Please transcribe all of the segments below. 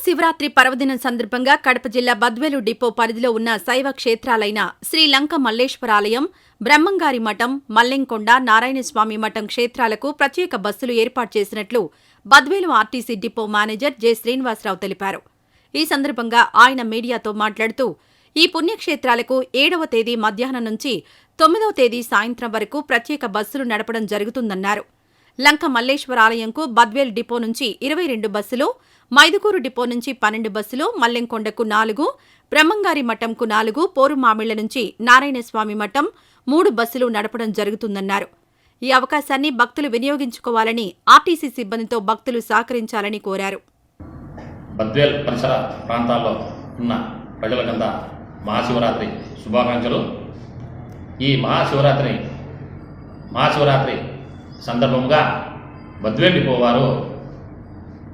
మహాశివరాత్రి పర్వదినం సందర్భంగా కడప జిల్లా బద్వేలు డిపో పరిధిలో ఉన్న శైవ క్షేత్రాలైన శ్రీలంక మల్లేశ్వరాలయం బ్రహ్మంగారి మఠం మల్లెంకొండ నారాయణస్వామి మఠం క్షేత్రాలకు ప్రత్యేక బస్సులు ఏర్పాటు చేసినట్లు Badvel RTC depot manager J. Srinivasarao తెలిపారు. ఈ సందర్భంగా ఆయన మీడియాతో మాట్లాడుతూ ఈ పుణ్యక్షేత్రాలకు ఏడవ తేదీ మధ్యాహ్నం నుంచి తొమ్మిదవ తేదీ సాయంత్రం వరకు ప్రత్యేక బస్సులు నడపడం జరుగుతుందన్నారు. లంక మల్లేశ్వరాలయంకు బద్వేల్ డిపో నుంచి ఇరవై రెండు బస్సులు మైదుకూరు డిపో నుంచి పన్నెండు బస్సులు మల్లెంకొండకు నాలుగు బ్రహ్మంగారి మఠంకు నాలుగు పోరుమామిళ్ళ నుంచి నారాయణస్వామి మఠం మూడు బస్సులు నడపడం జరుగుతుందన్నారు. ఈ అవకాశాన్ని భక్తులు వినియోగించుకోవాలని ఆర్టీసీ సిబ్బందితో భక్తులు సహకరించాలని కోరారు. బద్వేల్ పరిసర ప్రాంతాల్లో ఉన్న ప్రజలకంతా మహాశివరాత్రి శుభాకాంక్షలు. ఈ మహాశివరాత్రి మహాశివరాత్రి సందర్భంగా బద్వేల్ డిపో వారు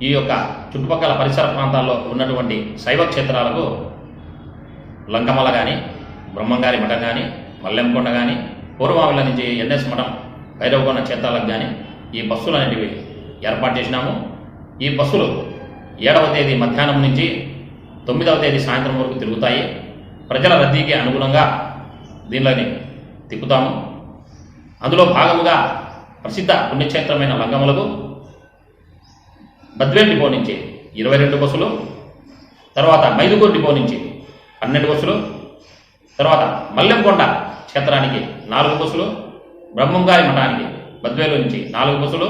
ఈ యొక్క చుట్టుపక్కల పరిసర ప్రాంతాల్లో ఉన్నటువంటి శైవ క్షేత్రాలకు లంకమల కానీ బ్రహ్మంగారి మఠం కానీ మల్లెంకొండ కానీ పూర్వమావిల నుంచి ఎన్ఎస్ మఠం భైరవకొండ క్షేత్రాలకు కానీ ఈ బస్సులు అనేటివి ఏర్పాటు చేసినాము. ఈ బస్సులు ఏడవ తేదీ మధ్యాహ్నం నుంచి తొమ్మిదవ తేదీ సాయంత్రం వరకు తిరుగుతాయి. ప్రజల రద్దీకి అనుగుణంగా దీనిలోని తిప్పుతాము. అందులో భాగముగా ప్రసిద్ధ పుణ్యక్షేత్రమైన లంగములకు బద్వేల్ డిపో నుంచి ఇరవై రెండు బస్సులు తర్వాత మైదుగూరు డిపో నుంచి పన్నెండు బస్సులు తర్వాత మల్లెంకొండ క్షేత్రానికి నాలుగు బస్సులు బ్రహ్మంగారి మఠానికి బద్వేలు నుంచి నాలుగు బస్సులు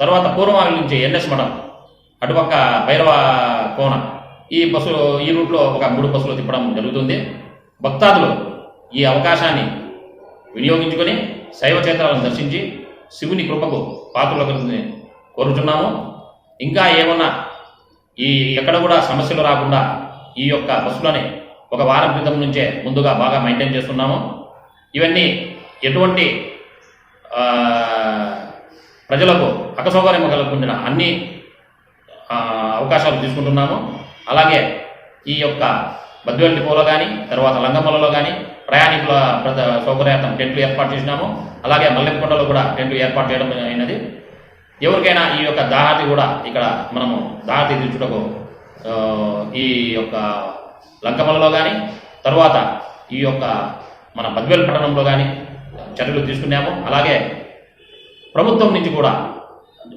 తర్వాత పూర్వమావి నుంచి ఎన్ఎస్ మఠం అటుపక్క భైరవ కోన. ఈ బస్సు ఈ రూట్లో ఒక మూడు బస్సులు తిప్పడం జరుగుతుంది. భక్తాదులు ఈ అవకాశాన్ని వినియోగించుకొని శైవ క్షేత్రాలను దర్శించి శివుని కృపకు పాత్రలకు కోరుచున్నాము. ఇంకా ఏమన్నా ఈ ఎక్కడ కూడా సమస్యలు రాకుండా ఈ యొక్క బస్సులని ఒక వారం క్రితం నుంచే ముందుగా బాగా మెయింటైన్ చేస్తున్నాము. ఇవన్నీ ఎటువంటి ప్రజలకు అకసౌకర్యం కలుగుతున్న అన్ని అవకాశాలు తీసుకుంటున్నాము. అలాగే ఈ యొక్క బద్వేల్ డిపోలో కానీ తర్వాత లంగమలలో కానీ ప్రయాణికుల ప్రద సౌకర్యార్థం టెంట్లు ఏర్పాటు చేసినాము. అలాగే మల్లెకొండలో కూడా టెంట్లు ఏర్పాటు చేయడం అయినది. ఎవరికైనా ఈ యొక్క దాహతి కూడా ఇక్కడ మనము దాహతి తీర్చుటకు ఈ యొక్క లంకమలలో కానీ తర్వాత ఈ యొక్క మన బద్వేల్ పట్టణంలో కానీ చర్యలు తీసుకున్నాము. అలాగే ప్రభుత్వం నుంచి కూడా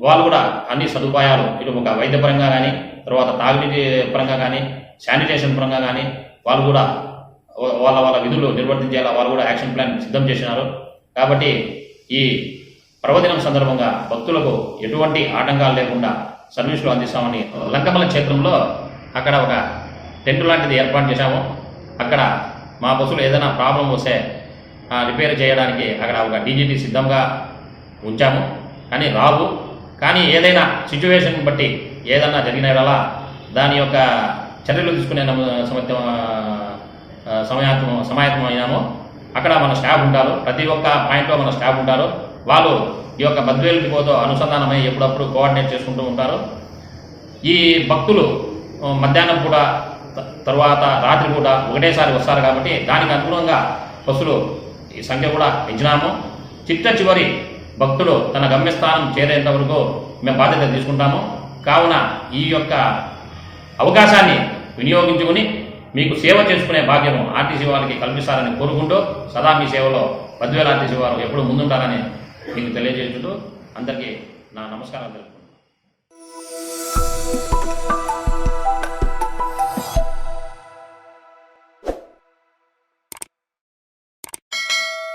వాళ్ళు కూడా అన్ని సదుపాయాలు ఇటు ఒక వైద్యపరంగా కానీ తర్వాత తాగునీటి పరంగా కానీ శానిటేషన్ పరంగా కానీ వాళ్ళు కూడా వాళ్ళ వాళ్ళ విధులు నిర్వర్తించేలా వాళ్ళు కూడా యాక్షన్ ప్లాన్ సిద్ధం చేసినారు. కాబట్టి ఈ పర్వదినం సందర్భంగా భక్తులకు ఎటువంటి ఆటంకాలు లేకుండా సర్వీసులు అందిస్తామని లంకమల క్షేత్రంలో అక్కడ ఒక టెంట్ లాంటిది ఏర్పాటు చేశాము. అక్కడ మా బస్సులు ఏదైనా ప్రాబ్లం వస్తే రిపేర్ చేయడానికి అక్కడ ఒక డీజీటీ సిద్ధంగా ఉంచాము. కానీ రావు కానీ ఏదైనా సిచ్యువేషన్ బట్టి ఏదన్నా జరిగినలా దాని యొక్క చర్యలు తీసుకునే నమ- సమయాత్మ సమాయత్తం అయినాము అక్కడ మన స్టాఫ్ ఉంటారు. ప్రతి ఒక్క పాయింట్లో మన స్టాఫ్ ఉంటారు. వాళ్ళు ఈ యొక్క బద్వేలు అనుసంధానమై ఎప్పుడప్పుడు కోఆర్డినేట్ చేసుకుంటూ ఉంటారు. ఈ భక్తులు మధ్యాహ్నం పూట త- తర్వాత రాత్రి పూట ఒకటేసారి వస్తారు కాబట్టి దానికి అనుగుణంగా బస్సులు ఈ సంఖ్య కూడా పెంచినాము. చిట్ట చివరి భక్తుడు తన గమ్యస్థానం చేరేంత వరకు మేము బాధ్యత తీసుకుంటాము. కావున ఈ యొక్క అవకాశాన్ని వినియోగించుకుని మీకు సేవ చేసుకునే భాగ్యం ఆర్టీసీ వారికి కల్పిస్తారని కోరుకుంటూ సదా మీ సేవలో పదివేల ఆర్టీసీ వారు ఎప్పుడు ముందుంటారని మీకు తెలియజేస్తుంటూ అందరికీ నా నమస్కారాలు అందరికీ